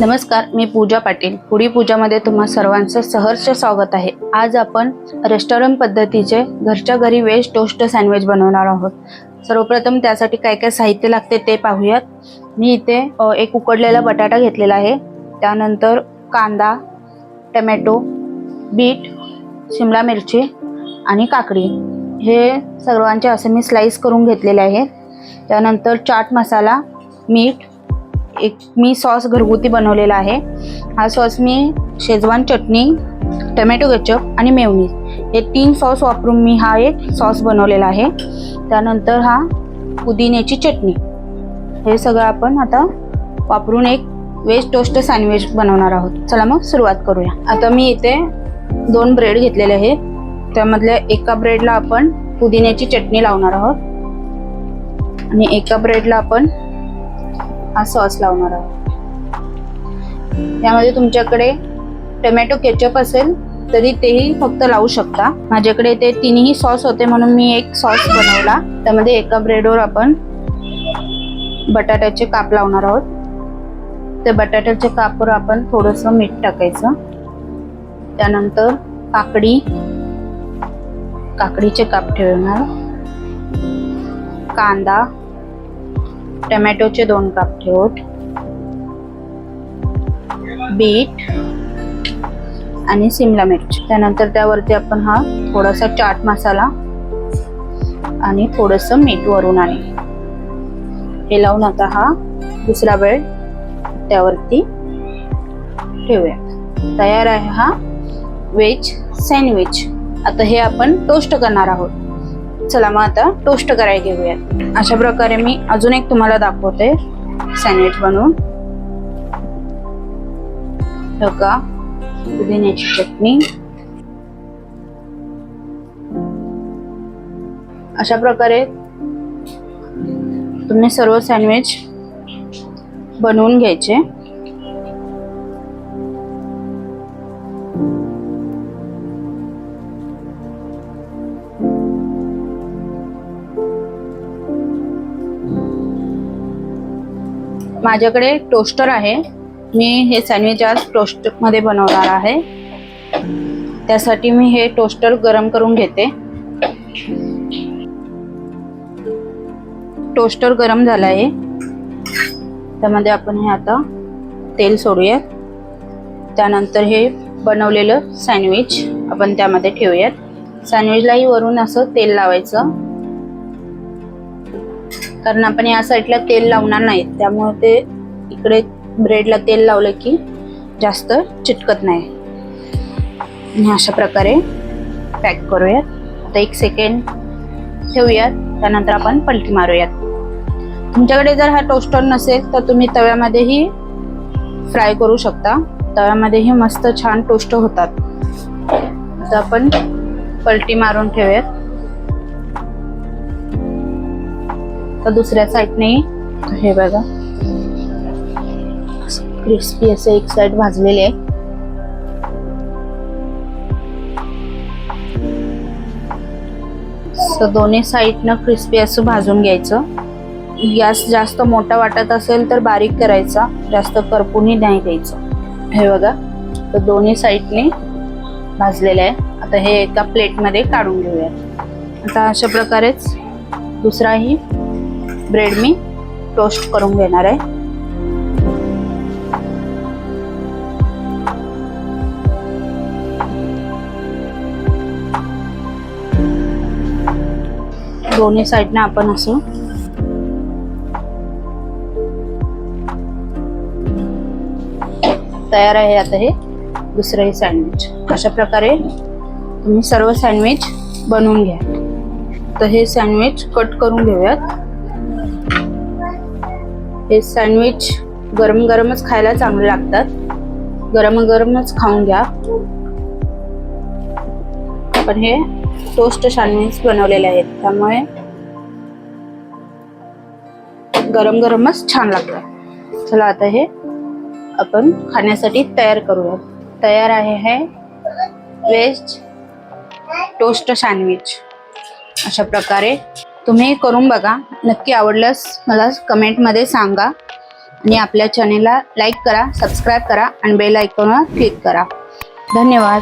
नमस्कार मी पूजा पाटील. पुढी पूजामध्ये तुम्हा सर्वांचं सहर्ष स्वागत आहे. आज आपण रेस्टॉरंट पद्धतीचे घरच्या घरी वेज टोस्ट सँडविच बनवणार आहोत. सर्वप्रथम त्यासाठी काय काय साहित्य लागते ते पाहूयात. मी इथे एक उकडलेला बटाटा घेतलेला आहे. त्यानंतर कांदा टमॅटो बीट शिमला मिरची आणि काकडी. हे सर्वांचे असे मी स्लाईस करून घेतलेले आहे. त्यानंतर चाट मसाला मीठ एक मी सॉस घरगुती बनवलेला आहे. हा सॉस मी शेजवान चटणी टमॅटो केचप आणि मेवनीज हे तीन सॉस वापरून मी हा एक सॉस बनवलेला आहे. त्यानंतर हा पुदिन्याची चटणी. हे सगळं आपण आता वापरून एक वेज टोस्ट सँडविच बनवणार आहोत. चला मग सुरुवात करूया. आता मी इथे दोन ब्रेड घेतलेले आहेत. त्यामधल्या एका ब्रेडला आपण पुदिन्याची चटणी लावणार आहोत. आणि एका ब्रेडला आपण हा सॉस लावणार आहोत. यामध्ये तुमच्याकडे टोमॅटो केचप असेल तरी तेही फक्त लावू शकता. माझ्याकडे ते तिन्ही सॉस होते म्हणून मी एक सॉस बनवला. त्यामध्ये एका ब्रेडवर आपण बटाट्याचे काप लावणार आहोत. त्या बटाट्याच्या कापवर आपण थोडंसं मीठ टाकायचं. त्यानंतर काकडी काकडीचे काप ठेवणार. कांदा टमॅटोचे दोन काप ठेवत बीट आणि सिमला मिरची. त्यानंतर त्यावरती आपण हा थोडासा चाट मसाला आणि थोडस मीठ वरून आणि हे लावून आता हा दुसरा वेळ त्यावरती ठेवूया. तयार आहे हा वेज सँडविच. आता हे आपण टोस्ट करणार आहोत. चला मग आता टोस्ट करायला घेऊयात. अशा प्रकारे मी अजून एक तुम्हाला दाखवते. सँडविच बनवून. हो का पुदिन्याची चटणी. अशा प्रकारे तुम्ही सर्व सँडविच बनवून घ्यायचे. माझ्याकडे टोस्टर आहे. मी हे सँडविच आज टोस्टमध्ये बनवणार आहे. त्यासाठी मी हे टोस्टर गरम करून घेते. टोस्टर गरम झाला आहे. त्यामध्ये आपण हे आता तेल सोडूयात. त्यानंतर हे बनवलेलं सँडविच आपण त्यामध्ये ठेवूयात. सँडविचलाही वरून असं तेल लावायचं. कारण आपण या साईडला तेल लावणार नाही. त्यामुळे ते इकडे ब्रेडला तेल लावलं की जास्त चिटकत नाही. आणि अशा प्रकारे पॅक करूयात. आता एक सेकंड ठेवूयात. त्यानंतर आपण पलटी मारूयात. तुमच्याकडे जर हा टोस्टर नसेल तर तुम्ही तव्यामध्येही फ्राय करू शकता. तव्यामध्येही मस्त छान टोस्ट होतात. आता आपण पलटी मारून ठेवूयात. तर दुसऱ्या साईडने हे बघा. क्रिस्पी असं एक साईड भाजलेले आहे. दोन्ही साईडनं क्रिस्पी असं भाजून घ्यायचं. गॅस जास्त मोठा वाटत असेल तर बारीक करायचा. जास्त करपूनही नाही द्यायचं. हे बघा. तर दोन्ही साईडने भाजलेलं आहे. आता हे एका प्लेटमध्ये काढून घेऊया आता अशा प्रकारेच दुसराही ब्रेड मी टोस्ट करून घेणार आहे. दोन्ही साईडनं आपण असं तयार आहे आता हे दुसरंही सँडविच अशा प्रकारे तुम्ही सर्व सँडविच बनवून घ्या. तर हे सँडविच कट करून घेऊयात. हे सँडविच गरम गरमच खायला चांगले लागतात. गरम गरमच खाऊन घ्या. पण हे टोस्ट सँडविच बनवलेले आहेत त्यामुळे गरम गरमच छान लागतं चला आता हे आपण खाण्यासाठी तयार करूया तयार आहे हे वेज टोस्ट सँडविच अशा प्रकारे तुम्ही करून बघा. नक्की आवडल्यास मला कमेंटमध्ये सांगा. आणि आपल्या चॅनेलला लाईक करा सबस्क्राईब करा आणि बेल आयकॉनवर क्लिक करा. धन्यवाद.